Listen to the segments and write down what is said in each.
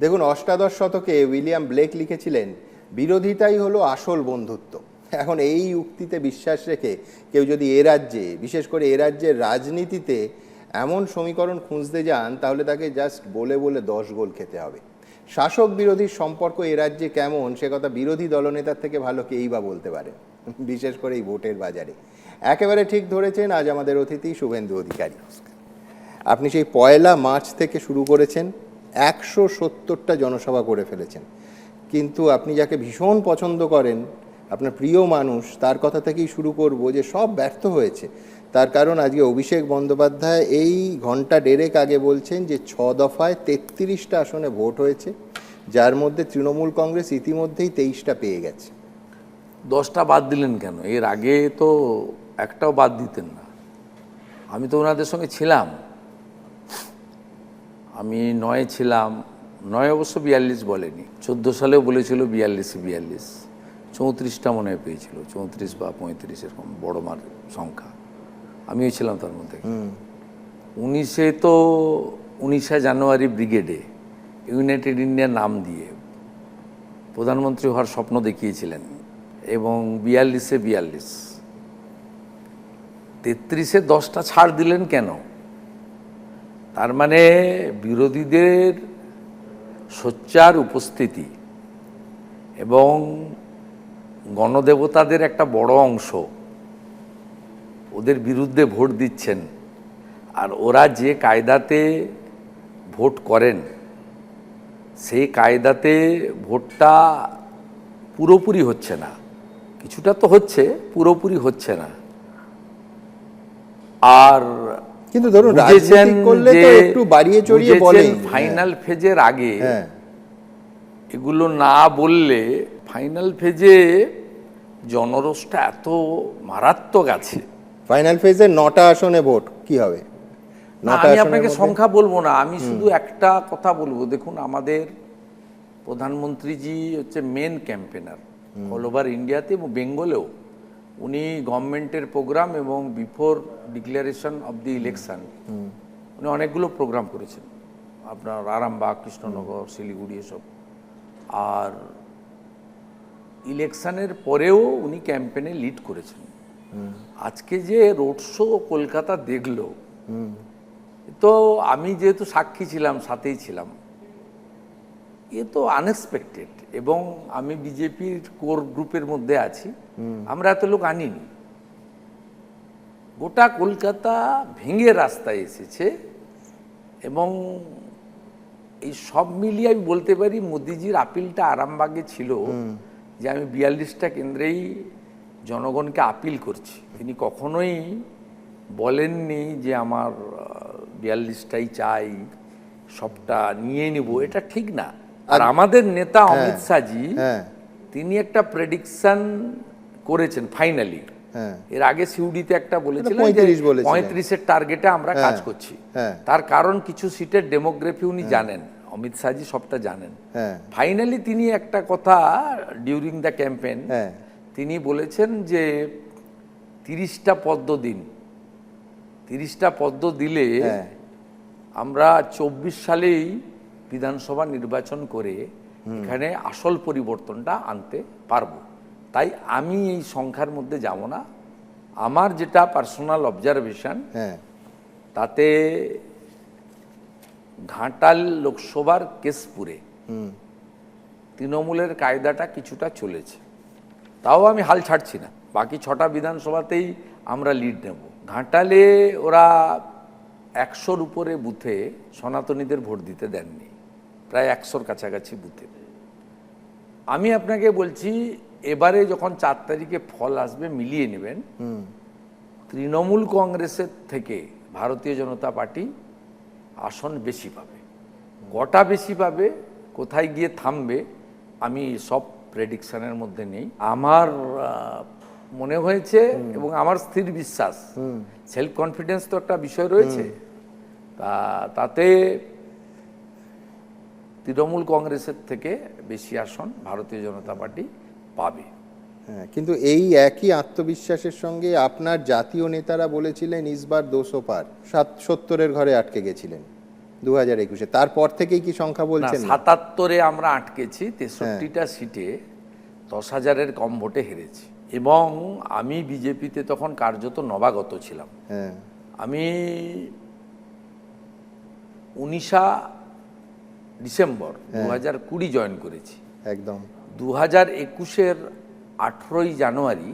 দেখুন, অষ্টাদশ শতকে উইলিয়াম ব্লেক লিখেছিলেন, বিরোধিতাই হলো আসল বন্ধুত্ব। এখন এই উক্তিতে বিশ্বাস রেখে কেউ যদি এ রাজ্যে, বিশেষ করে এ রাজ্যের রাজনীতিতে এমন সমীকরণ খুঁজতে যান, তাহলে তাকে জাস্ট বলে বলে দশ গোল খেতে হবে। শাসক বিরোধীর সম্পর্ক এ রাজ্যে কেমন, সে কথা বিরোধী দলনেতার থেকে ভালো কেই বা বলতে পারে, বিশেষ করে এই ভোটের বাজারে। একেবারে ঠিক ধরেছেন, আজ আমাদের অতিথি শুভেন্দু অধিকারী। আপনি সেই পয়লা মার্চ থেকে শুরু করেছেন একশো সত্তরটা জনসভা করে ফেলেছেন। কিন্তু আপনি যাকে ভীষণ পছন্দ করেন, আপনার প্রিয় মানুষ, তার কথা থেকেই শুরু করব যে সব ব্যর্থ হয়েছে। তার কারণ আজকে অভিষেক বন্দ্যোপাধ্যায় এই ঘণ্টা ডেরেক আগে বলছেন যে ছ দফায় তেত্রিশটা আসনে ভোট হয়েছে, যার মধ্যে তৃণমূল কংগ্রেস ইতিমধ্যেই তেইশটা পেয়ে গেছে। দশটা বাদ দিলেন কেন? এর আগে তো একটাও বাদ দিতেন না। আমি তো ওনাদের সঙ্গে ছিলাম। আমি নয়ে ছিলাম নয় অবশ্য বিয়াল্লিশ বলেনি চোদ্দ সালেও বলেছিল বিয়াল্লিশে বিয়াল্লিশ চৌত্রিশটা মনে হয় পেয়েছিল চৌত্রিশ বা পঁয়ত্রিশ এরকম বড় মার সংখ্যা আমিও ছিলাম তার মধ্যে। উনিশে তো উনিশে জানুয়ারি ব্রিগেডে ইউনাইটেড ইন্ডিয়া নাম দিয়ে প্রধানমন্ত্রী হওয়ার স্বপ্ন দেখিয়েছিলেন এবং বিয়াল্লিশে বিয়াল্লিশ তেত্রিশে দশটা ছাড় দিলেন কেন? তার মানে বিরোধীদের সোচ্চার উপস্থিতি এবং গণদেবতাদের একটা বড় অংশ ওদের বিরুদ্ধে ভোট দিচ্ছেন আর ওরা যে কায়দাতে ভোট করেন, সেই কায়দাতে ভোটটা পুরোপুরি হচ্ছে না। কিছুটা তো হচ্ছে, পুরোপুরি হচ্ছে না। আর কিন্তু ধরুন রাজনীতি করলে তো একটু বাড়িয়ে চড়িয়ে বুঝেছেন ফাইনাল ফেজের আগে হ্যাঁ। এগুলো না বললে ফাইনাল ফেজে জনরোষটা এত মারাত্মক আছে। ফাইনাল ফেজে নটা আসনে ভোট কি হবে? আমি আপনাকে সংখ্যা বলব না আমি শুধু একটা কথা বলব। দেখুন আমাদের প্রধানমন্ত্রীজি হচ্ছে মেন ক্যাম্পেনার অল ওভার ইন্ডিয়াতে এবং বেঙ্গলেও উনি গভর্নমেন্টের প্রোগ্রাম এবং before declaration of the election উনি অনেকগুলো প্রোগ্রাম করেছেন। আপনার আরামবাগ কৃষ্ণনগর শিলিগুড়ি এসব। আর ইলেকশনের পরেও উনি ক্যাম্পেনে লিড করেছেন। আজকে যে রোড শো কলকাতা দেখল তো আমি যেহেতু সাক্ষী ছিলাম সাথেই ছিলাম এ তো আনএক্সপেক্টেড এবং আমি বিজেপির কোর গ্রুপের মধ্যে আছি। আমরা এত লোক আনিনি। গোটা কলকাতা ভেঙে রাস্তায় এসেছে এবং এই সব মিলিয়ে আমি বলতে পারি মোদিজির আপিলটা আরামবাগে ছিল যে আমি বিয়াল্লিশটা কেন্দ্রেই জনগণকে আপিল করছি। তিনি কখনোই বলেননি যে আমার বিয়াল্লিশটাই চাই সবটা নিয়ে নিব। এটা ঠিক না। আর আমাদের নেতা অমিত শাহজি হ্যাঁ। তিনি একটা প্রেডিকশন করেছেন ফাইনালি হ্যাঁ। এর আগে সিউডিতে একটা বলেছিলেন 35 পঁয়ত্রিশের টার্গেটে আমরা কাজ হ্যাঁ, করছি। হ্যাঁ। তার কারণ কিছু সিটের ডেমোগ্রাফি উনি জানেন অমিত শাহজি সবটা জানেন। হ্যাঁ। ফাইনালি তিনি একটা কথা ডিউরিং দ্য ক্যাম্পেন হ্যাঁ। তিনি বলেছেন যে তিরিশটা পদ্ম দিন। তিরিশটা পদ্ম দিলে হ্যাঁ। আমরা চব্বিশ সালেই বিধানসভা নির্বাচন করে এখানে আসল পরিবর্তনটা আনতে পারব। তাই আমি এই সংখ্যার মধ্যে যাব না। আমার যেটা পার্সোনাল অবজারভেশন হ্যাঁ। তাতে ঘাটাল লোকসভার কেশপুরে তৃণমূলের কায়দাটা কিছুটা চলেছে। তাও আমি হাল ছাড়ছি না। বাকি ছটা বিধানসভাতেই আমরা লিড নেব। ঘাটালে ওরা একশোর উপরে বুথে সনাতনীদের ভোট দিতে দেননি। প্রায় একশোর কাছাকাছি বুথে। আমি আপনাকে বলছি এবারে যখন চার তারিখে ফল আসবে মিলিয়ে নেবেন। তৃণমূল কংগ্রেসের থেকে ভারতীয় জনতা পার্টি আসন বেশি পাবে। কটা বেশি পাবে কোথায় গিয়ে থামবে আমি সব প্রেডিকশনের মধ্যে নেই। আমার মনে হয়েছে এবং আমার স্থির বিশ্বাস সেলফ কনফিডেন্স তো একটা বিষয় রয়েছে। তা তাতে তৃণমূল কংগ্রেসের থেকে বেশি আসন ভারতীয় জনতা পার্টি পাবে। হ্যাঁ কিন্তু এই একই আত্মবিশ্বাসের সঙ্গে আপনার জাতীয় নেতারা বলেছিলেন ইসবার দোষো পার। সাত সত্তরের ঘরে আটকে গেছিলেন দু হাজার একুশে। তারপর থেকেই কি সংখ্যা বলছেন? সাতাত্তরে আমরা আটকেছি তেষট্টিটা সিটে দশ হাজারের কম ভোটে হেরেছি। এবং আমি বিজেপিতে তখন কার্যত নবাগত ছিলাম। হ্যাঁ। আমি উনিশা ডিসেম্বর দু হাজার কুড়ি জয়েন করেছি। একদম। দু হাজার একুশের আঠেরোই জানুয়ারি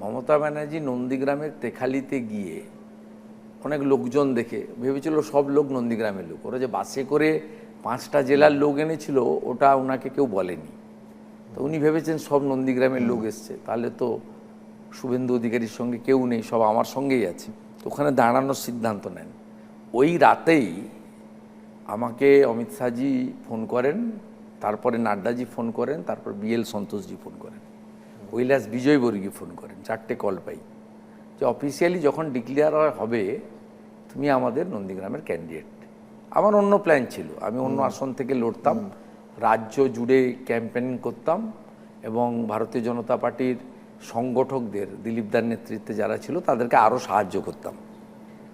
মমতা ব্যানার্জি নন্দীগ্রামের তেখালিতে গিয়ে অনেক লোকজন দেখে ভেবেছিল সব লোক নন্দীগ্রামের লোক। ওরা যে বাসে করে পাঁচটা জেলার লোক এনেছিল ওটা ওনাকে কেউ বলেনি। তো উনি ভেবেছেন সব নন্দীগ্রামের লোক এসছে। তাহলে তো শুভেন্দু অধিকারীর সঙ্গে কেউ নেই সব আমার সঙ্গেই আছে। তো ওখানে দাঁড়ানোর সিদ্ধান্ত নেন। ওই রাতেই আমাকে অমিত শাহজি ফোন করেন তারপরে নাড্ডাজি ফোন করেন তারপর বিএল সন্তোষজি ফোন করেন। কৈলাস বিজয়বর্গী ফোন করেন চারটে কল পাই। যে অফিসিয়ালি যখন ডিক্লেয়ার হবে তুমি আমাদের নন্দীগ্রামের ক্যান্ডিডেট আমার অন্য প্ল্যান ছিল আমি অন্য আসন থেকে লড়তাম রাজ্য জুড়ে ক্যাম্পেনিং করতাম এবং ভারতীয় জনতা পার্টির সংগঠকদের দিলীপদার নেতৃত্বে যারা ছিল তাদেরকে আরও সাহায্য করতাম।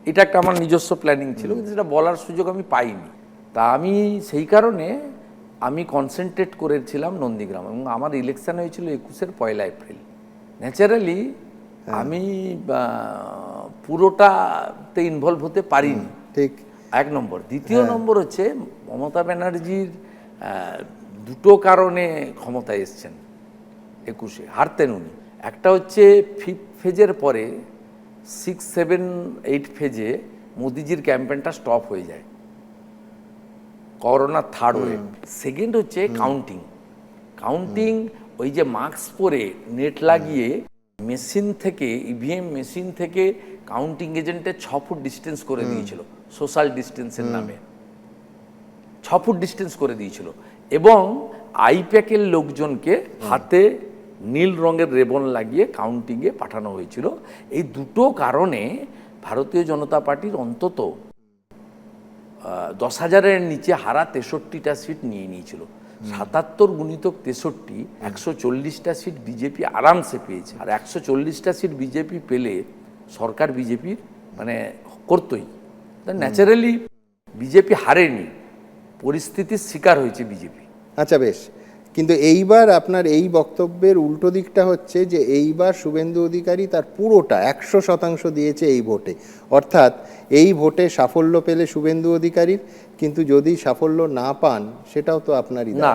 এটা একটা আমার নিজস্ব প্ল্যানিং ছিল কিন্তু সেটা বলার সুযোগ আমি পাইনি। তা আমি সেই কারণে আমি কনসেন্ট্রেট করেছিলাম নন্দীগ্রাম এবং আমার ইলেকশন হয়েছিল একুশের পয়লা এপ্রিল। ন্যাচারালি আমি পুরোটাতে ইনভলভ হতে পারিনি। ঠিক। এক নম্বর। দ্বিতীয় নম্বর হচ্ছে মমতা ব্যানার্জির দুটো কারণে ক্ষমতায় এসছেন একুশে হারতেন উনি। একটা হচ্ছে ফিফ ফেজের পরে সিক্স সেভেন এইট ফেজে মোদিজির ক্যাম্পেনটা স্টপ হয়ে যায়। করোনা থার্ড ওয়েভ সেকেন্ড হচ্ছে কাউন্টিং কাউন্টিং ওই যে মাস্ক পরে নেট লাগিয়ে মেশিন থেকে ইভিএম মেশিন থেকে কাউন্টিং এজেন্টের ছ ফুট ডিস্টেন্স করে দিয়েছিল। সোশ্যাল ডিস্টেন্সের নামে। ছ ফুট ডিস্টেন্স করে দিয়েছিল। এবং আইপ্যাকের লোকজনকে হাতে নীল রঙের রেবন লাগিয়ে কাউন্টিংয়ে পাঠানো হয়েছিল। এই দুটো কারণে ভারতীয় জনতা পার্টির অন্তত দশ হাজারের নিচে হারা তেষট্টিটা সিট নিয়ে নিয়েছিল। সাতাত্তর গুণিতক তেষট্টি একশো চল্লিশটা সিট বিজেপি আরামসে পেয়েছে। আর একশো চল্লিশটা সিট বিজেপি পেলে সরকার বিজেপির মানে করতোই। ন্যাচারালি বিজেপি হারেনি পরিস্থিতির শিকার হয়েছে বিজেপি। আচ্ছা বেশ। কিন্তু এইবার আপনার এই বক্তব্যের উল্টো দিকটা হচ্ছে যে এইবার শুভেন্দু অধিকারী তার পুরোটা একশো শতাংশ দিয়েছে এই ভোটে অর্থাৎ এই ভোটে সাফল্য পেলে শুভেন্দু অধিকারীর কিন্তু যদি সাফল্য না পান সেটাও তো আপনারই। না।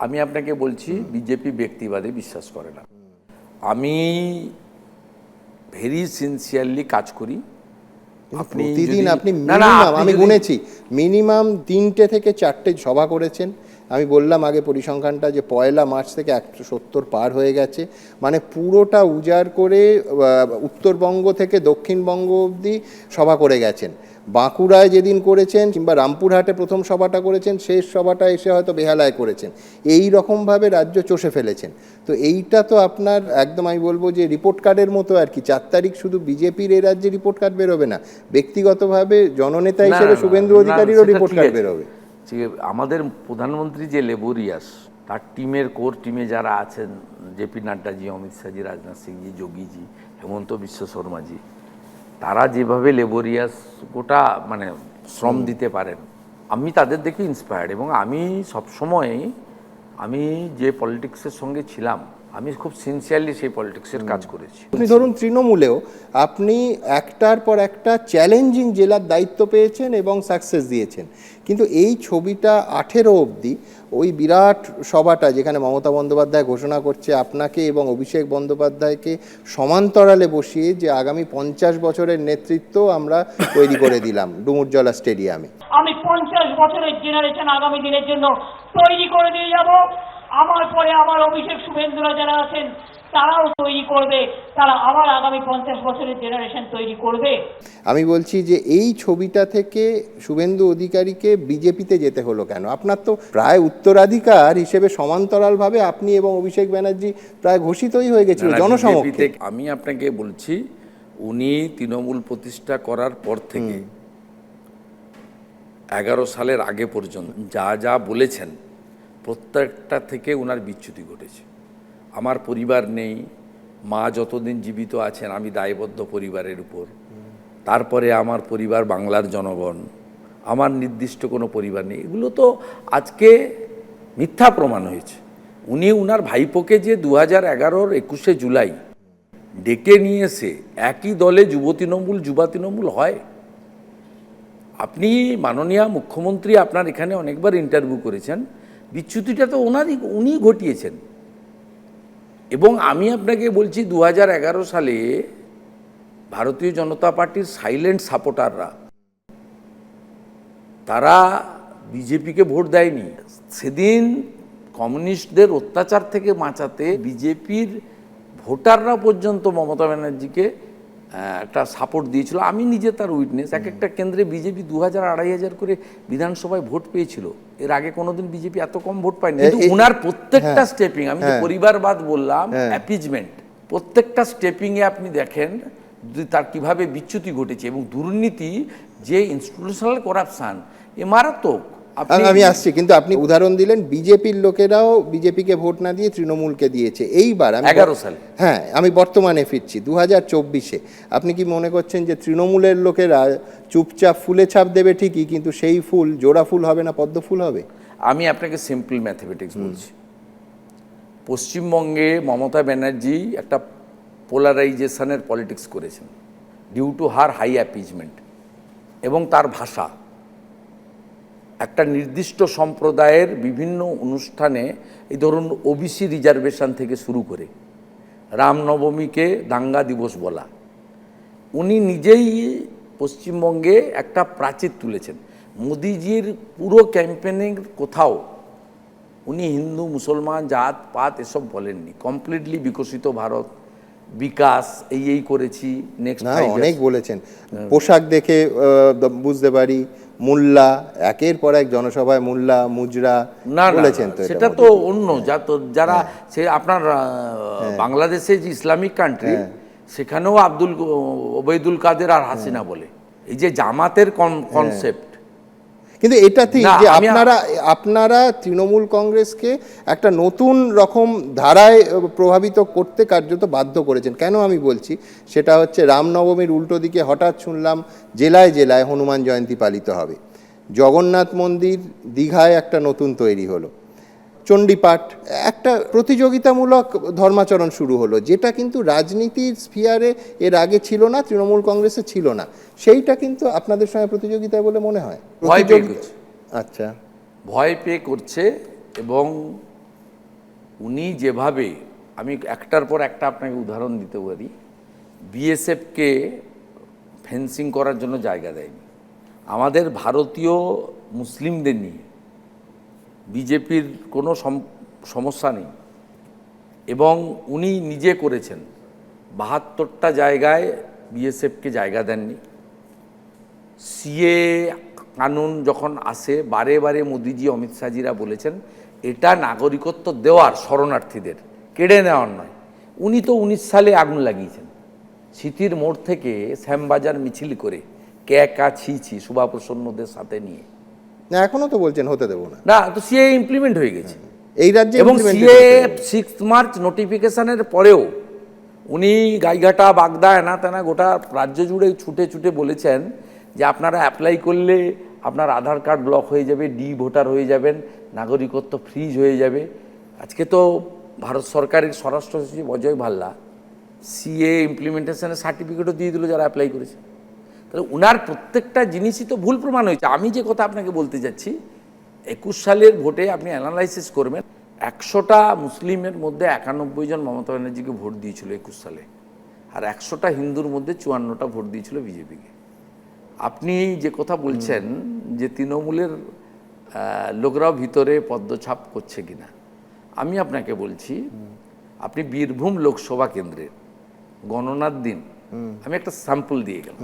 আমি আপনাকে বলছি বিজেপি ব্যক্তিবাদে বিশ্বাস করে না আমি ভেরি সিনসিয়ারলি কাজ করি আপনি প্রতিদিন আপনি মিনিমাম আমি গুনেছি মিনিমাম তিনটে থেকে চারটে সভা করেছেন আমি বললাম আগে পরিসংখ্যানটা যে পয়লা মার্চ থেকে একশো সত্তর পার হয়ে গেছে। মানে পুরোটা উজাড় করে উত্তরবঙ্গ থেকে দক্ষিণবঙ্গ অবধি সভা করে গেছেন। বাঁকুড়ায় যেদিন করেছেন কিংবা রামপুরহাটে প্রথম সভাটা করেছেন শেষ সভাটা এসে হয়তো বেহালায় করেছেন। এই রকমভাবে রাজ্য চষে ফেলেছেন। তো এইটা তো আপনার একদম আমি বলব যে রিপোর্ট কার্ডের মতো আর কি। চার তারিখ শুধু বিজেপির এই রাজ্যে রিপোর্ট কার্ড বেরোবে না। ব্যক্তিগতভাবে জননেতা হিসেবে শুভেন্দু অধিকারীরও রিপোর্ট কার্ড বেরোবে। যে আমাদের প্রধানমন্ত্রী যে লেবোরিয়াস তার টিমের কোর টিমে যারা আছেন জেপি নাড্ডাজি অমিত শাহজি রাজনাথ সিংজি যোগীজি হেমন্ত বিশ্ব শর্মাজি তারা যেভাবে লেবোরিয়াস গোটা মানে শ্রম দিতে পারেন আমি তাদের দেখে ইন্সপায়ার্ড এবং আমি সবসময় আমি যে পলিটিক্সের সঙ্গে ছিলাম আমি খুব সিনসিয়ারলি সেই পলিটিক্সের কাজ করেছি। আপনি ধরুন তৃণমূলেও আপনি একটার পর একটা চ্যালেঞ্জিং জেলার দায়িত্ব পেয়েছেন এবং সাকসেস দিয়েছেন। কিন্তু এই ছবিটা আঠেরো অবধি ওই বিরাট সভাটা যেখানে মমতা বন্দ্যোপাধ্যায় ঘোষণা করছে আপনাকে এবং অভিষেক বন্দ্যোপাধ্যায়কে সমান্তরালে বসিয়ে যে আগামী পঞ্চাশ বছরের নেতৃত্ব আমরা তৈরি করে দিলাম ডুমুরজলা স্টেডিয়ামে। আমি পঞ্চাশ বছরের জেনারেশন আগামী দিনের জন্য তৈরি করে দিয়ে যাব। আমার পরে আমার অভিষেক শুভেন্দুরা যারা আছেন তারাও তৈরি করবে। তারা আবার আগামী পঞ্চাশ বছরের জেনারেশন তৈরি করবে। আমি বলছি যে এই ছবিটা থেকে শুভেন্দু অধিকারীকে বিজেপিতে যেতে হলো কেন? আপনার তো প্রায় উত্তরাধিকার হিসেবে সমান্তরালভাবে আপনি এবং অভিষেক ব্যানার্জি প্রায় ঘোষিতই হয়ে গেছিল জনসমক্ষে। আমি আপনাকে বলছি উনি তৃণমূল প্রতিষ্ঠা করার পর থেকে এগারো সালের আগে পর্যন্ত যা যা বলেছেন প্রত্যেকটা থেকে ওনার বিচ্যুতি ঘটেছে। আমার পরিবার নেই, মা যতদিন জীবিত আছেন, আমি দায়বদ্ধ পরিবারের উপর। তারপরে আমার পরিবার বাংলার জনগণ, আমার নির্দিষ্ট কোনো পরিবার নেই। এগুলো তো আজকে মিথ্যা প্রমাণ হয়েছে। উনি উনার ভাইপোকে যে দু হাজার এগারোর একুশে জুলাই ডেকে নিয়ে এসে একই দলে যুব তৃণমূল, যুবা তৃণমূল হয়। আপনি মাননীয় মুখ্যমন্ত্রী আপনার এখানে অনেকবার ইন্টারভিউ করেছেন। বিচ্যুতিটা তো ওনারই, উনি ঘটিয়েছেন। এবং আমি আপনাকে বলছি দু হাজার এগারো সালে ভারতীয় জনতা পার্টির সাইলেন্ট সাপোর্টাররা, তারা বিজেপিকে ভোট দেয়নি। সেদিন কমিউনিস্টদের অত্যাচার থেকে বাঁচাতে বিজেপির ভোটাররা পর্যন্ত মমতা ব্যানার্জিকে একটা সাপোর্ট দিয়েছিল আমি নিজে তার উইটনেস এক একটা কেন্দ্রে বিজেপি দু হাজার আড়াই হাজার করে বিধানসভায় ভোট পেয়েছিল এর আগে কোনোদিন বিজেপি এত কম ভোট পায়নি কিন্তু উনার প্রত্যেকটা হ্যাঁ। স্টেপিং আমি যে হ্যাঁ। পরিবারবাদ বললাম হ্যাঁ। অ্যাপিজমেন্ট প্রত্যেকটা স্টেপিংয়ে আপনি দেখেন তার কীভাবে বিচ্যুতি ঘটেছে এবং দুর্নীতি যে ইনস্টিটিউশনাল করাপশন এ মারাত্মক আমি আসছি কিন্তু আপনি উদাহরণ দিলেন বিজেপির লোকেরাও বিজেপিকে ভোট না দিয়ে তৃণমূলকে দিয়েছে। এইবার আমি এগারো সাল। হ্যাঁ আমি বর্তমানে ফিরছি দু হাজার চব্বিশে। আপনি কি মনে করছেন যে তৃণমূলের লোকেরা চুপচাপ ফুলে ছাপ দেবে ঠিকই কিন্তু সেই ফুল জোড়া ফুল হবে না পদ্ম ফুল হবে? আমি আপনাকে সিম্পল ম্যাথমেটিক্স বলছি। পশ্চিমবঙ্গে মমতা ব্যানার্জি একটা পোলারাইজেশনের পলিটিক্স করেছেন due to her high appeasement এবং তার ভাষা। একটা নির্দিষ্ট সম্প্রদায়ের বিভিন্ন অনুষ্ঠানে এই ধরুন ওবিসি রিজার্ভেশন থেকে শুরু করে রামনবমীকে দাঙ্গা দিবস বলা। উনি নিজেই পশ্চিমবঙ্গে একটা প্রাচীর তুলেছেন। মোদিজির পুরো ক্যাম্পেনিং কোথাও উনি হিন্দু মুসলমান জাত পাত এসব বলেননি। কমপ্লিটলি বিকশিত ভারত বিকাশ এই এই করেছি নেক্সট অনেক বলেছেন। পোশাক দেখে বুঝতে পারি মোল্লা একের পর এক জনসভায় মোল্লা মুজরা না বলেছেন তো সেটা তো অন্য যা তো যারা সে আপনার আহ, বাংলাদেশে যে ইসলামিক কান্ট্রি সেখানেও আব্দুল ওবেদুল কাদের আর হাসিনা বলে। এই যে জামাতের কনসেপ্ট কিন্তু এটাতেই যে আপনারা আপনারা তৃণমূল কংগ্রেসকে একটা নতুন রকম ধারায় প্রভাবিত করতে কার্যত বাধ্য করেছেন। কেন আমি বলছি? সেটা হচ্ছে রামনবমীর উল্টো দিকে হঠাৎ শুনলাম জেলায় জেলায় হনুমান জয়ন্তী পালিত হবে। জগন্নাথ মন্দির দীঘায় একটা নতুন তৈরি হলো। চণ্ডীপাঠ একটা প্রতিযোগিতামূলক ধর্মাচরণ শুরু হলো যেটা কিন্তু রাজনীতির স্ফিয়ারে এর আগে ছিল না তৃণমূল কংগ্রেসে ছিল না। সেইটা কিন্তু আপনাদের সঙ্গে প্রতিযোগিতা বলে মনে হয়? ভয় পেয়ে প্রতিযোগি- আচ্ছা। ভয় পেয়ে করছে এবং উনি যেভাবে আমি একটার পর একটা আপনাকে উদাহরণ দিতে পারি বিএসএফকে ফেন্সিং করার জন্য জায়গা দেয়নি। আমাদের ভারতীয় মুসলিমদের নিয়ে বিজেপির কোনো সম- সমস্যা নেই। এবং উনি নিজে করেছেন। বাহাত্তরটা জায়গায় বিএসএফকে জায়গা দেননি। সিএ কানুন যখন আসে, বারে বারে মোদিজি, অমিত শাহজিরা বলেছেন, এটা নাগরিকত্ব দেওয়ার শরণার্থীদের, কেড়ে নেওয়ার নয়। উনি তো উনিশ সালে আগুন লাগিয়েছেন। স্মৃতির মোড় থেকে শ্যামবাজার মিছিল করে ক্যাকা ছি ছি সুভাপ্রসন্নদের সাথে নিয়ে। না এখনও তো বলছেন হতে দেবো না। না তো সিএ ইমপ্লিমেন্ট হয়ে গেছে। এই রাজ্যে এবং সিএ সিক্স মার্চ নোটিফিকেশনের পরেও উনি গাইঘাটা বাগদা এনা তেনা গোটা রাজ্য জুড়ে ছুটে ছুটে বলেছেন যে আপনারা অ্যাপ্লাই করলে আপনার আধার কার্ড ব্লক হয়ে যাবে ডি ভোটার হয়ে যাবেন নাগরিকত্ব ফ্রিজ হয়ে যাবে। আজকে তো ভারত সরকারের স্বরাষ্ট্র সচিব অজয় ভাল্লা সিএ ইমপ্লিমেন্টেশনের সার্টিফিকেটও দিয়ে দিল যারা অ্যাপ্লাই করেছে। তাহলে উনার প্রত্যেকটা জিনিসই তো ভুল প্রমাণ হয়েছে। আমি যে কথা আপনাকে বলতে যাচ্ছি একুশ সালের ভোটে আপনি অ্যানালাইসিস করবেন একশোটা মুসলিমের মধ্যে একানব্বই জন মমতা ব্যানার্জিকে ভোট দিয়েছিল একুশ সালে আর একশোটা হিন্দুর মধ্যে চুয়ান্নটা ভোট দিয়েছিল বিজেপিকে। আপনি যে কথা বলছেন যে তৃণমূলের লোকরাও ভিতরে পদ্মছাপ করছে কিনা আমি আপনাকে বলছি আপনি বীরভূম লোকসভা কেন্দ্রের গণনার দিন আমি একটা স্যাম্পল দিয়ে গেলাম।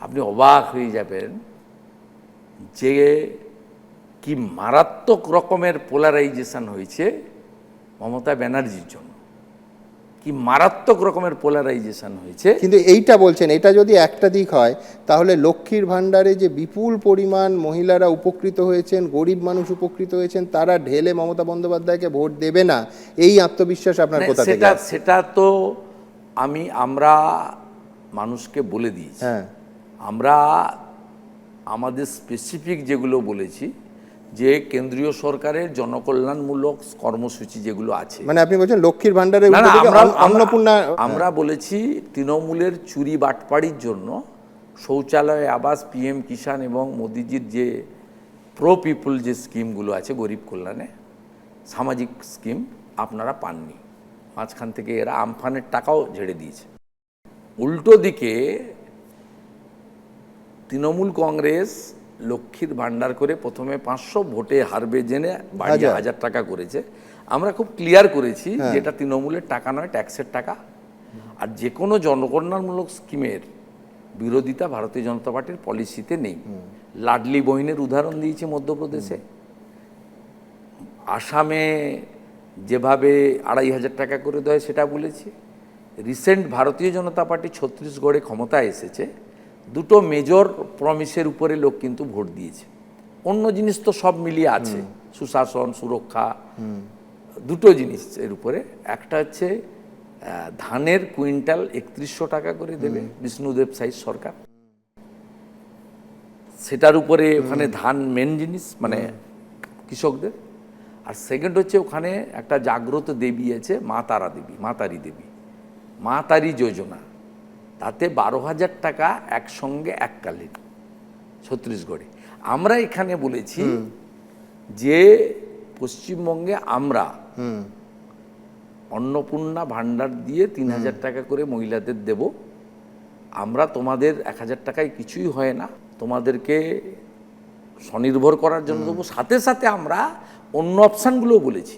আপনি অবাক হয়ে যাবেন যে কি মারাত্মক রকমের পোলারাইজেশন হয়েছে মমতা ব্যানার্জির জন্য। কি মারাত্মক রকমের পোলারাইজেশন হয়েছে। কিন্তু এইটা বলছেন এটা যদি একটা দিক হয় তাহলে লক্ষ্মীর ভাণ্ডারে যে বিপুল পরিমাণ মহিলারা উপকৃত হয়েছেন গরিব মানুষ উপকৃত হয়েছেন তারা ঢেলে মমতা বন্দ্যোপাধ্যায়কে ভোট দেবে না এই আত্মবিশ্বাস আপনার কোথা থেকে সেটা সেটা তো আমি আমরা মানুষকে বলে দিয়েছি। হ্যাঁ। আমরা আমাদের স্পেসিফিক যেগুলো বলেছি যে কেন্দ্রীয় সরকারের জনকল্যাণমূলক কর্মসূচি যেগুলো আছে। মানে আপনি বলছেন লক্ষ্মীর আমরা- অন্নপূর্ণা আমরা বলেছি তৃণমূলের চুরি বাটপাড়ির জন্য শৌচালয় আবাস পিএম কিষাণ এবং মোদিজির যে প্রো পিপল যে স্কিমগুলো আছে গরিব কল্যাণে সামাজিক স্কিম আপনারা পাননি। মাঝখান থেকে এরা আমফানের টাকাও ঝেড়ে দিয়েছে। উল্টো দিকে তৃণমূল কংগ্রেস লক্ষ্মীর ভান্ডার করে প্রথমে পাঁচশো ভোটে হারবে জেনে বাড়িয়ে হাজার। টাকা করেছে। আমরা খুব ক্লিয়ার করেছি যে এটা তৃণমূলের টাকা নয় ট্যাক্সের টাকা। আর যে কোনো জনকল্যাণমূলক স্কিমের বিরোধিতা ভারতীয় জনতা পার্টির পলিসিতে নেই। লাডলি বহিনের উদাহরণ দিয়েছে মধ্যপ্রদেশে। আসামে যেভাবে আড়াই হাজার টাকা করে দেয় সেটা বলেছি। রিসেন্ট ভারতীয় জনতা পার্টি ছত্তিশগড়ে ক্ষমতায় এসেছে। দুটো মেজর প্রমিসের উপরে লোক কিন্তু ভোট দিয়েছে। অন্য জিনিস তো সব মিলিয়ে আছে। সুশাসন সুরক্ষা দুটো জিনিস এর উপরে। একটা হচ্ছে ধানের কুইন্টাল একত্রিশশো টাকা করে দেবে বিষ্ণুদেব সাইজ সরকার। সেটার উপরে ওখানে ধান মেন জিনিস মানে কৃষকদের। আর সেকেন্ড হচ্ছে ওখানে একটা জাগ্রত দেবী আছে মা তারা দেবী মা তারি দেবী। মা তারি যোজনা। তাতে বারো হাজার টাকা একসঙ্গে এককালীন ছত্তিশগড়ে আমরা এখানে বলেছি যে পশ্চিমবঙ্গে আমরা অন্নপূর্ণা ভান্ডার দিয়ে তিন হাজার টাকা করে মহিলাদের দেব। আমরা তোমাদের এক হাজার টাকায় কিছুই হয় না। তোমাদেরকে স্বনির্ভর করার জন্য দেবো। সাথে সাথে আমরা অন্য অপশানগুলো বলেছি।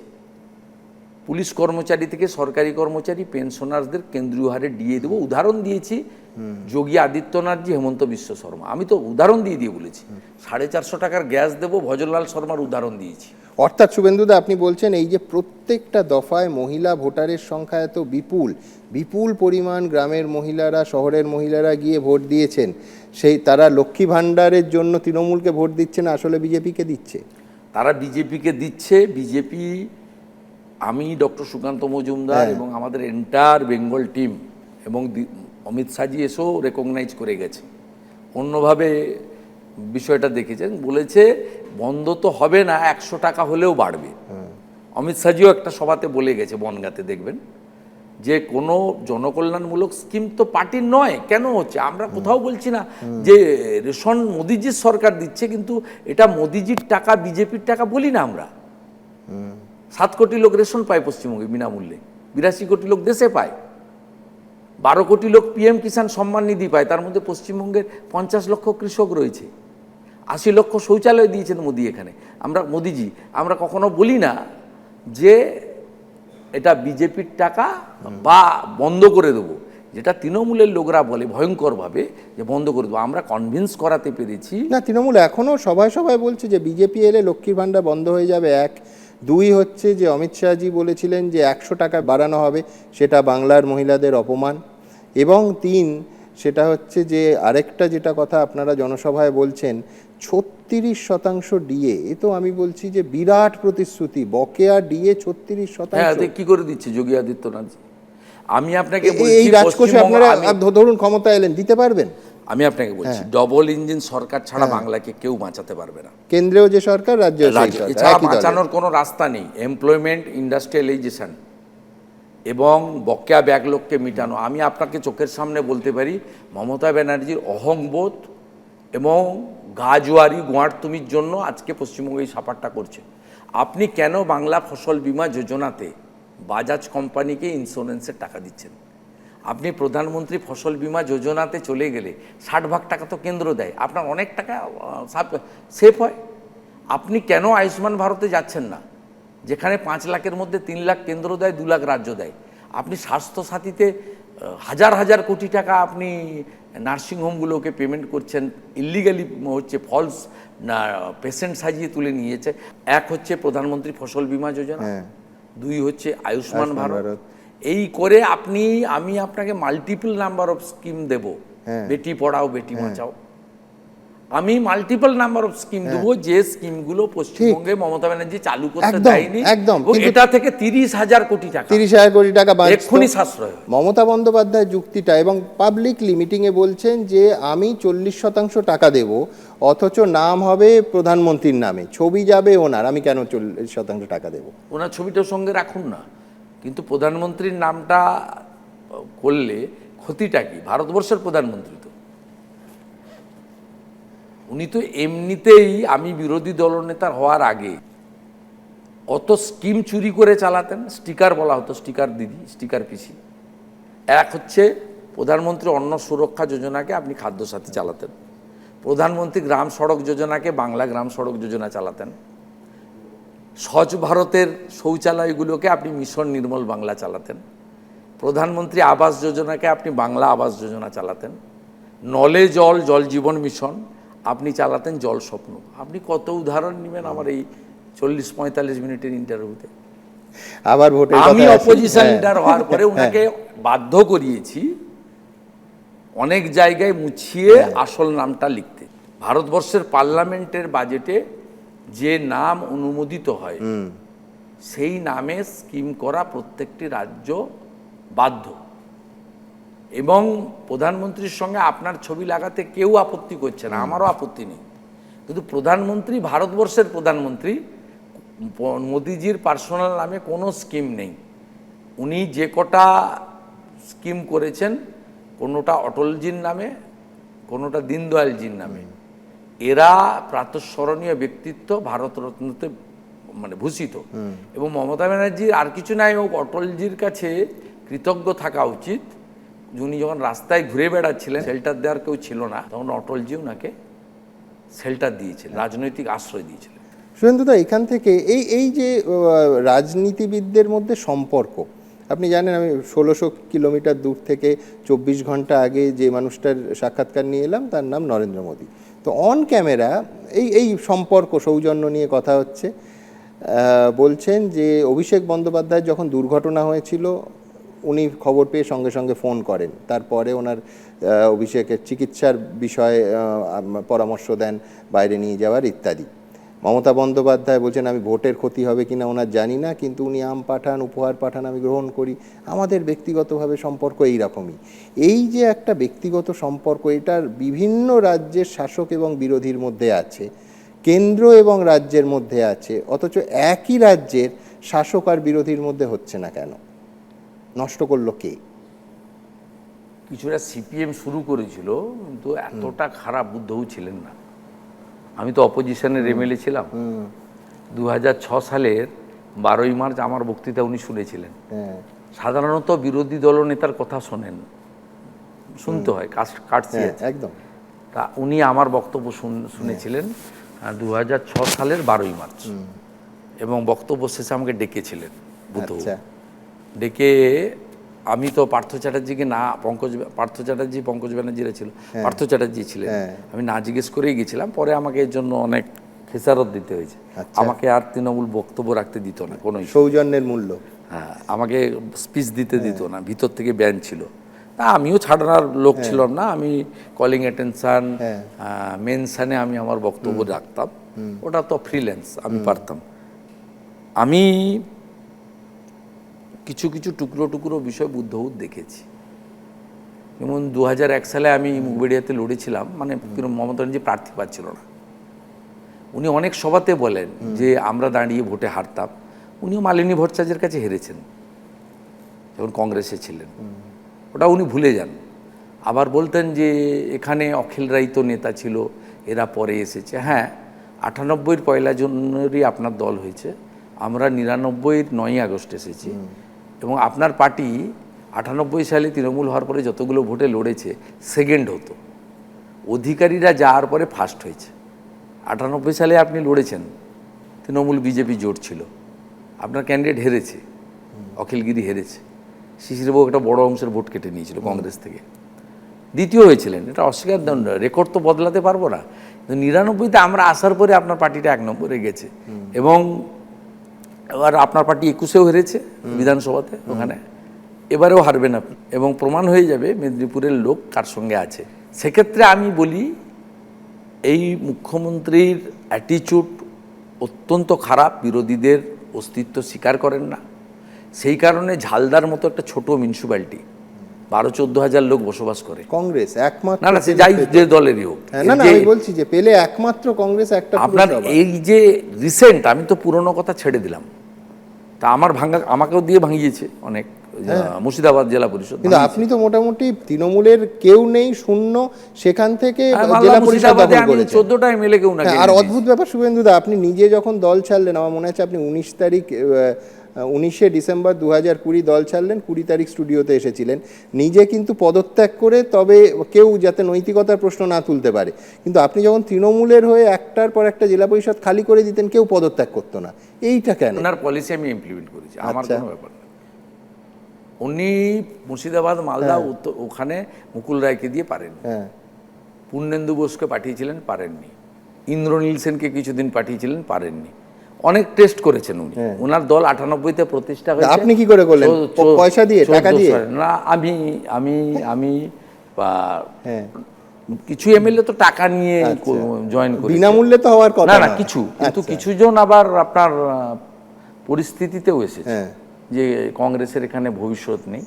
পুলিশ কর্মচারী থেকে সরকারি কর্মচারী পেনশনারদের কেন্দ্রীয় হারে ডিএ দেবো। উদাহরণ দিয়েছি যোগী আদিত্যনাথজি হেমন্ত বিশ্ব শর্মা। আমি তো উদাহরণ দিয়ে দিয়ে বলেছি। সাড়ে চারশো টাকার গ্যাস দেবো ভজনলাল শর্মার উদাহরণ দিয়েছি। অর্থাৎ শুভেন্দুদা আপনি বলছেন এই যে প্রত্যেকটা দফায় মহিলা ভোটারের সংখ্যা এত বিপুল বিপুল পরিমাণ গ্রামের মহিলারা শহরের মহিলারা গিয়ে ভোট দিয়েছেন। সেই তারা লক্ষ্মী ভাণ্ডারের জন্য তৃণমূলকে ভোট দিচ্ছে না আসলে বিজেপিকে দিচ্ছে? তারা বিজেপিকে দিচ্ছে। বিজেপি আমি ডক্টর সুকান্ত মজুমদার হ্যাঁ। এবং আমাদের এন্টায়ার বেঙ্গল টিম এবং অমিত শাহজি এসেও রেকগনাইজ করে গেছে। অন্যভাবে বিষয়টা দেখেছেন বলেছে বন্ধ তো হবে না একশো টাকা হলেও বাড়বে। অমিত শাহজিও একটা সভাতে বলে গেছে বনগাতে দেখবেন। যে কোনো জনকল্যাণমূলক স্কিম তো পার্টির নয় কেন হচ্ছে? আমরা কোথাও বলছি না যে রেশন মোদিজির সরকার দিচ্ছে কিন্তু এটা মোদিজির টাকা বিজেপির টাকা বলি না আমরা। সাত কোটি লোক রেশন পায় পশ্চিমবঙ্গে বিনামূল্যে। বিরাশি কোটি লোক দেশে পায়। বারো কোটি লোক পিএম কিষাণ সম্মান নিধি পায়। তার মধ্যে পশ্চিমবঙ্গের পঞ্চাশ লক্ষ কৃষক রয়েছে। আশি লক্ষ শৌচালয় দিয়েছেন মোদি এখানে। আমরা, মোদিজি, আমরা কখনো বলি না যে এটা বিজেপির টাকা বা বন্ধ করে দেবো। যেটা তৃণমূলের লোকরা বলে ভয়ঙ্করভাবে যে বন্ধ করে দেবো। আমরা কনভিন্স করাতে পেরেছি। না, তৃণমূল এখনও সবাই সবাই বলছে যে বিজেপি এলে লক্ষ্মীর ভাণ্ডার বন্ধ হয়ে যাবে এক। দুই হচ্ছে যে অমিত শাহজি বলেছিলেন যে একশো টাকা বাড়ানো হবে সেটা বাংলার মহিলাদের অপমান। এবং তিন সেটা হচ্ছে যে আরেকটা যেটা কথা আপনারা জনসভায় বলছেন ছত্রিশ শতাংশ ডিএ এ তো আমি বলছি যে বিরাট প্রতিশ্রুতি বকেয়া ডিএ ছত্রিশ হ্যাঁ শতাংশ এতে কি করে দিচ্ছে যোগী আদিত্যনাথজি? আমি আপনাকে এই রাজকোষে আপনারা ধরুন ক্ষমতা এলেন দিতে পারবেন? আমি আপনাকে বলছি হ্যাঁ। ডবল ইঞ্জিন সরকার ছাড়া বাংলাকে কেউ বাঁচাতে পারবে না। কেন্দ্রেও যে সরকার রাজ্য-। বাঁচানোর কোনো রাস্তা নেই। এমপ্লয়মেন্ট ইন্ডাস্ট্রিয়ালাইজেশন এবং বকেয়া ব্যাকলগকে মিটানো। আমি আপনাকে চোখের সামনে বলতে পারি মমতা ব্যানার্জির অহংবোধ এবং গাজুয়ারি গোয়ারতুমির জন্য আজকে পশ্চিমবঙ্গ এই সাফারটা করছে। আপনি কেন বাংলা ফসল বীমা যোজনাতে বাজাজ কোম্পানিকে ইন্স্যুরেন্সের টাকা দিচ্ছেন? আপনি প্রধানমন্ত্রী ফসল বীমা যোজনাতে চলে গেলে ষাট ভাগ টাকা তো কেন্দ্র দেয়। আপনার অনেক টাকা সেফ হয়। আপনি কেন আয়ুষ্মান ভারতে যাচ্ছেন না? যেখানে পাঁচ লাখের মধ্যে তিন লাখ কেন্দ্র দেয় দু লাখ রাজ্য দেয়। আপনি স্বাস্থ্য সাথীতে হাজার হাজার কোটি টাকা আপনি নার্সিংহোমগুলোকে পেমেন্ট করছেন ইলিগালি হচ্ছে ফলস পেশেন্ট সাজিয়ে তুলে নিয়েছে। এক হচ্ছে প্রধানমন্ত্রী ফসল বীমা যোজনা হ্যাঁ। দুই হচ্ছে আয়ুষ্মান ভারত। এই করে আপনি আমি আপনাকে মাল্টিপল নাম্বার অফ স্কিম দেব। হ্যাঁ। বেটি পড়াও বেটি বাঁচাও। আমি মাল্টিপল নাম্বার অফ স্কিম দেবো যে স্কিমগুলো পশ্চিমবঙ্গে মমতা ব্যানার্জি চালু করতে দেয়নি। একদম, এটা থেকে তিরিশ হাজার কোটি টাকা। তিরিশ হাজার কোটি টাকা। এক্ষুনি সাশ্রয় মমতা বন্দ্যোপাধ্যায় যুক্তিটা এবং পাবলিকলি মিটিংয়ে বলছেন যে আমি চল্লিশ শতাংশ টাকা দেব অথচ নাম হবে প্রধানমন্ত্রীর নামে। ছবি যাবে ওনার আমি কেন চল্লিশ শতাংশ টাকা দেব? ওনার ছবিটার সঙ্গে রাখুন না। কিন্তু প্রধানমন্ত্রীর নামটা করলে ক্ষতিটা কি? ভারতবর্ষের প্রধানমন্ত্রী তো। উনি তো এমনিতেই আমি বিরোধী দলনেতার হওয়ার আগে অত স্কিম চুরি করে চালাতেন। স্টিকার বলা হতো, স্টিকার দিদি, স্টিকার পিসি। এক হচ্ছে প্রধানমন্ত্রী অন্ন সুরক্ষা যোজনাকে আপনি খাদ্যসাথী চালাতেন। প্রধানমন্ত্রী গ্রাম সড়ক যোজনাকে বাংলা গ্রাম সড়ক যোজনা চালাতেন। স্বচ্ছ ভারতের শৌচালয়গুলোকে আপনি মিশন নির্মল বাংলা চালাতেন। প্রধানমন্ত্রী আবাস যোজনাকে আপনি বাংলা আবাস যোজনা চালাতেন। নলে জল জল জীবন মিশন আপনি চালাতেন জল স্বপ্ন। আপনি কত উদাহরণ নেবেন আমার এই চল্লিশ পঁয়তাল্লিশ মিনিটের ইন্টারভিউতে। আবার ভোটের আমি। অপোজিশন হ্যাঁ। লিডার হওয়ার পরে ওনাকে বাধ্য করিয়েছি অনেক জায়গায় মুছিয়ে আসল নামটা লিখতে। ভারতবর্ষের পার্লামেন্টের বাজেটে যে নাম অনুমোদিত হয় সেই নামে স্কিম করা প্রত্যেকটি রাজ্য বাধ্য। এবং প্রধানমন্ত্রীর সঙ্গে আপনার ছবি লাগাতে কেউ আপত্তি করছে না আমারও আপত্তি নেই। কিন্তু প্রধানমন্ত্রী ভারতবর্ষের প্রধানমন্ত্রী মোদিজির পার্সোনাল নামে কোনো স্কিম নেই। উনি যে কটা স্কিম করেছেন কোনোটা অটলজির নামে কোনোটা দীনদয়ালজির নামে। এরা প্রাতঃস্মরণীয় ব্যক্তিত্ব ভারতরত্নতে মানে ভূষিত। এবং মমতা ব্যানার্জির আর কিছু নাই ও অটলজির কাছে কৃতজ্ঞ থাকা উচিত। উনি যখন রাস্তায় ঘুরে বেড়াচ্ছিলেন শেল্টার দেওয়ার কেউ ছিল না তখন অটলজি ওনাকে শেল্টার দিয়েছিলেন রাজনৈতিক আশ্রয় দিয়েছিলেন। সুরেন্দ্রদা এখান থেকে এই এই যে রাজনীতিবিদদের মধ্যে সম্পর্ক আপনি জানেন আমি ষোলোশো কিলোমিটার দূর থেকে চব্বিশ ঘণ্টা আগে যে মানুষটার সাক্ষাৎকার নিয়ে এলাম তার নাম নরেন্দ্র মোদী। তো অন ক্যামেরা এই এই সম্পর্ক, সৌজন্য নিয়ে কথা হচ্ছে। বলছেন যে অভিষেক বন্দ্যোপাধ্যায় যখন দুর্ঘটনা হয়েছিল, উনি খবর পেয়ে সঙ্গে সঙ্গে ফোন করেন। তারপরে ওনার অভিষেকের চিকিৎসার বিষয়ে পরামর্শ দেন বাইরে নিয়ে যাওয়ার ইত্যাদি। মমতা বন্দ্যোপাধ্যায় বলছেন আমি ভোটের ক্ষতি হবে কিনা ওনার জানি না কিন্তু উনি আম পাঠান উপহার পাঠান আমি গ্রহণ করি। আমাদের ব্যক্তিগতভাবে সম্পর্ক এই রকমই। এই যে একটা ব্যক্তিগত সম্পর্ক এটার বিভিন্ন রাজ্যের শাসক এবং বিরোধীর মধ্যে আছে কেন্দ্র এবং রাজ্যের মধ্যে আছে অথচ একই রাজ্যের শাসক আর বিরোধীর মধ্যে হচ্ছে না কেন? নষ্ট করল কে? কিছুটা সিপিএম শুরু করেছিল কিন্তু এতটা খারাপ বুদ্ধও ছিলেন না। আমি তো অপোজিশনের এমএলএ ছিলাম। দু সালের বারোই মার্চ আমার বক্তৃতা উনি শুনেছিলেন। হ্যাঁ। সাধারণত বিরোধী দলনেতার কথা শোনেন। শুনতে হয় কাজ- কাটছি হ্যাঁ একদম। তা উনি আমার বক্তব্য শুন- শুনেছিলেন দু সালের বারোই মার্চ। এবং বক্তব্য শেষে আমাকে ডেকেছিলেন বুধ আচ্ছা। ডেকে আমি তো পার্থ চ্যাটার্জিকে না পঙ্কজ পার্থ চ্যাটার্জি পঙ্কজ ব্যানার্জিরা ছিল পার্থ চ্যাটার্জি ছিলেন। হ্যাঁ। আমি না জিজ্ঞেস করেই গেছিলাম পরে আমাকে এর জন্য অনেক খেসারত দিতে হয়েছে। আচ্ছা। আমাকে আর তৃণমূল বক্তব্য রাখতে দিত না কোনো সৌজন্যের মূল্য। হ্যাঁ আমাকে স্পিচ দিতে দিত না ভিতর থেকে ব্যান ছিল। তা আমিও ছাড়ানোর লোক ছিলাম না আমি কলিং অ্যাটেনশন হ্যাঁ। মেনশানে আমি আমার বক্তব্য রাখতাম। ওটা তো ফ্রিল্যান্স আমি পারতাম। আমি কিছু কিছু টুকরো টুকরো বিষয় বুদ্ধবোধ দেখেছি। যেমন দু এক সালে আমি মুগবেড়িয়াতে লড়েছিলাম মানে মমতা ব্যানার্জি প্রার্থী পাচ্ছিল না। উনি অনেক সভাতে বলেন যে আমরা দাঁড়িয়ে ভোটে হারতাম। উনিও মালিনী ভট্টাচার্যের কাছে হেরেছেন যখন কংগ্রেসে ছিলেন। ওটা উনি ভুলে যান। আবার বলতেন যে এখানে অখিল রাই তো নেতা ছিল এরা পরে এসেছে। হ্যাঁ আটানব্বইয়ের পয়লা জানুয়ারি আপনার দল হয়েছে আমরা নিরানব্বইয়ের নয়ই আগস্ট এসেছি। এবং আপনার পার্টি আটানব্বই সালে তৃণমূল হওয়ার পরে যতগুলো ভোটে লড়েছে সেকেন্ড হতো। অধিকারীরা যাওয়ার পরে ফার্স্ট হয়েছে। আটানব্বই সালে আপনি লড়েছেন তৃণমূল বিজেপি জোট ছিল। আপনার ক্যান্ডিডেট হেরেছে অখিলগিরি হেরেছে। শিশিরবাবু একটা বড় অংশের ভোট কেটে নিয়েছিল কংগ্রেস থেকে। দ্বিতীয় হয়েছিলেন এটা অস্বীকার দণ্ড রেকর্ড তো বদলাতে পারব না। নিরানব্বইতে আমরা আসার পরে আপনার পার্টিটা এক নম্বরে গেছে। এবং এবার আপনার পার্টি একুশেও হেরেছে বিধানসভাতে ওখানে। এবারেও হারবেন আপনি। এবং প্রমাণ হয়ে যাবে মেদিনীপুরের লোক কার সঙ্গে আছে। সেক্ষেত্রে আমি বলি এই মুখ্যমন্ত্রীর অ্যাটিচিউড অত্যন্ত খারাপ বিরোধীদের অস্তিত্ব স্বীকার করেন না। সেই কারণে ঝালদার মতো একটা ছোট মিউনিসিপ্যালিটি বারো চোদ্দ হাজার লোক বসবাস করে। কংগ্রেস একমাত্র না না সে যাই যে দলেরই হোক হ্যাঁ, না না আমি বলছি যে পেলে একমাত্র কংগ্রেস একটা আপনার এই যে রিসেন্ট আমি তো পুরনো কথা ছেড়ে দিলাম। তা আমার ভাঙা আমাকেও দিয়ে ভাঙিয়েছে অনেক মুর্শিদাবাদ জেলা পরিষদ। কিন্তু আপনি তো মোটামুটি তৃণমূলের কেউ নেই শূন্য সেখান থেকে মালদা জেলা পরিষদ দখল করেছেন চোদ্দটা এমএলএ কেউ না হ্যাঁ, আর অদ্ভুত ব্যাপার শুভেন্দু দা আপনি নিজে যখন দল ছাড়লেন আমার মনে আছে আপনি উনিশ তারিখ উনিশে ডিসেম্বর দু হাজার কুড়ি দল ছাড়লেন কুড়ি তারিখ স্টুডিওতে এসেছিলেন। নিজে কিন্তু পদত্যাগ করে তবে কেউ যাতে নৈতিকতার প্রশ্ন না তুলতে পারে। কিন্তু আপনি যখন তৃণমূলের হয়ে একটার পর একটা জেলা পরিষদ খালি করে দিতেন কেউ পদত্যাগ করতো না। এইটা কেন? ওনার পলিসি আমি ইমপ্লিমেন্ট করেছি আমার আচ্ছা। কোনো ব্যাপার না। উনি মুর্শিদাবাদ মালদা উত্তর ওখানে মুকুল রায়কে দিয়ে পারেন হ্যাঁ। পূর্ণেন্দু বোসকে পাঠিয়েছিলেন পারেননি। ইন্দ্রনীল সেনকে কিছুদিন পাঠিয়েছিলেন পারেননি। অনেক টেস্ট করেছেন উনি। ওনার দল আটানব্বইতে প্রতিষ্ঠা হয়েছে। আপনি কি করে করলেন? পয়সা দিয়ে, টাকা দিয়ে? না আমি আমি আমি হ্যাঁ। কিছু এমএলএ তো টাকা নিয়ে জয়েন করি বিনামূল্যে তো হওয়ার কথা না না কিছু। কিন্তু কিছু জন আবার আপনার পরিস্থিতিতেও এসেছে। হ্যাঁ। যে কংগ্রেসের এখানে ভবিষ্যৎ নেই।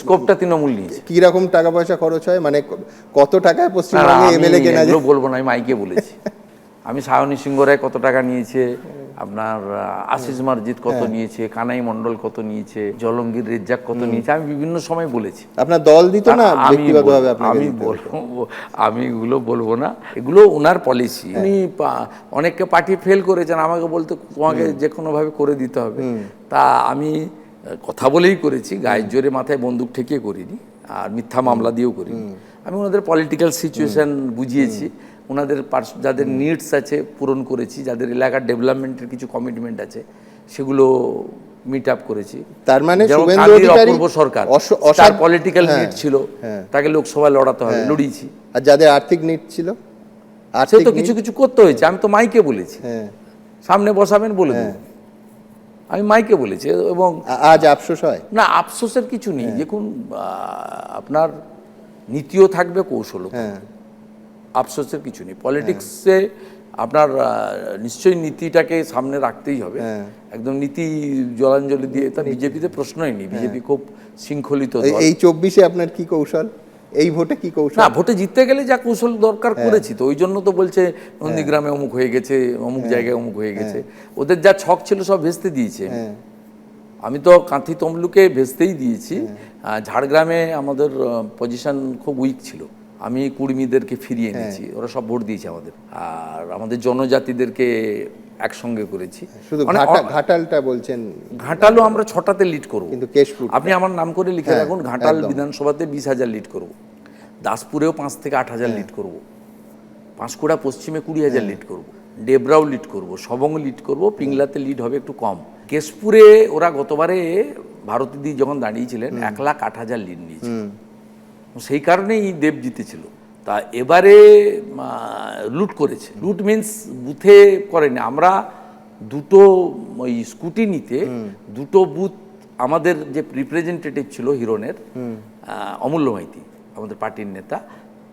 স্কোপটা তৃণমূল নিয়েছে। কি রকম টাকা পয়সা খরচ হয়? মানে কত টাকায় পশ্চিমবঙ্গে এমএলএ কেনা যায়? বলব না আমি মাইকে বলেছি। আমি সায়নী সিংহ রায় কত টাকা নিয়েছে? আপনার আশিস মার্জিত কত হ্যাঁ। নিয়েছে কানাই মন্ডল কত নিয়েছে জলঙ্গির রেজ্জাক কত নিয়েছে আমি বিভিন্ন সময় বলেছি। আপনার দল দিত না? আমি ব্যক্তিগতভাবে আমি বলব আমি এগুলো বলব না। এগুলো ওনার পলিসি উনি পা- অনেককে পার্টি ফেল করেছেন আমাকে বলতে তোমাকে যে কোনোভাবে করে দিতে হবে। তা আমি কথা বলেই করেছি গায়ের জোরে মাথায় বন্দুক ঠেকিয়ে করিনি আর মিথ্যা মামলা দিয়েও করিনি। আমি ওনাদের পলিটিক্যাল সিচুয়েশন বুঝিয়েছি। ওনাদের পার্স- যাদের নিডস আছে পূরণ করেছি যাদের এলাকার ডেভেলপমেন্টের কিছু কমিটমেন্ট আছে সেগুলো মিট আপ করেছি। তার মানে শুভেন্দু অধিকারী অপূর্ব সরকার তার পলিটিক্যাল হ্যাঁ, নিড ছিল হ্যাঁ। তাকে লোকসভায় লড়াতে হবে লড়িয়েছি। আর যাদের আর্থিক নিট ছিল? সে তো কিছু কিছু করতে হয়েছে আমি তো মাইকে বলেছি। হ্যাঁ। সামনে বসাবেন বলে দেবো। আমি মাইকে বলেছি এবং আজ আফসোস হয়? না আফসোসের কিছু নেই। দেখুন আপনার নীতিও থাকবে কৌশলও। হ্যাঁ। আফসোসের কিছু নেই। পলিটিক্সে আপনার নিশ্চয়ই নীতিটাকে সামনে রাখতেই হবে। হ্যাঁ। একদম নীতি জলাঞ্জলি দিয়ে তা বিজেপিতে প্রশ্নই নেই। বিজেপি খুব শৃঙ্খলিত এই- চব্বিশে আপনার কি কৌশল? এই ভোটে কি কৌশল? না ভোটে জিততে গেলে যা কৌশল দরকার হ্যাঁ। করেছি তো। ওই জন্য তো বলছে নন্দীগ্রামে অমুক হয়ে গেছে অমুক জায়গায় অমুক হয়ে গেছে। ওদের যা ছক ছিল সব ভেস্তে দিয়েছে। হ্যাঁ। আমি তো কাঁথি তমলুকে ভেস্তেই দিয়েছি। হ্যাঁ। ঝাড়গ্রামে আমাদের পজিশন খুব উইক ছিল। আমি কুর্মীদেরকে ফিরিয়ে হ্যাঁ। এনেছি ওরা সব ভোট দিয়েছে আমাদের। আর আমাদের জনজাতিদেরকে একসঙ্গে করেছি। শুধু মানে ঘাটালটা বলছেন ঘাটালও আমরা ছটাতে লিড করব। কিন্তু কেশপুর আপনি আমার নাম করে লিখে হ্যাঁ, রাখুন ঘাটাল বিধানসভাতে বিশ হাজার লিড করব। দাসপুরেও পাঁচ থেকে আট হাজার হ্যাঁ। লিড করব। পাঁশকুড়া পশ্চিমে কুড়ি হাজার লিড করব। ডেবরাও লিড করব সবং লিড করব পিংলাতে লিড হবে একটু কম। কেশপুরে ওরা গতবারে ভারতীদি যখন দাঁড়িয়েছিলেন এক লাখ আট হাজার লিড নিয়েছে। সেই কারণেই দেব জিতেছিল। তা এবারে লুট করেছে। লুট মিন্স বুথে করেনি। আমরা দুটো ওই স্কুটিনিতে দুটো বুথ আমাদের যে রিপ্রেজেন্টেটিভ ছিল হিরনের অমূল্য মাইতি আমাদের পার্টির নেতা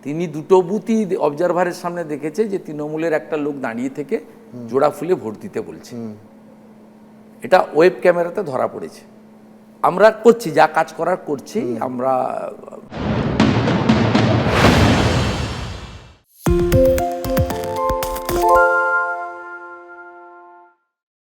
তিনি দুটো বুথই অবজারভারের সামনে দেখেছে যে তৃণমূলের একটা লোক দাঁড়িয়ে থেকে জোড়া ফুলে ভোট দিতে বলছে। এটা ওয়েব ক্যামেরাতে ধরা পড়েছে। আমরা করছি যা কাজ করার করছি আমরা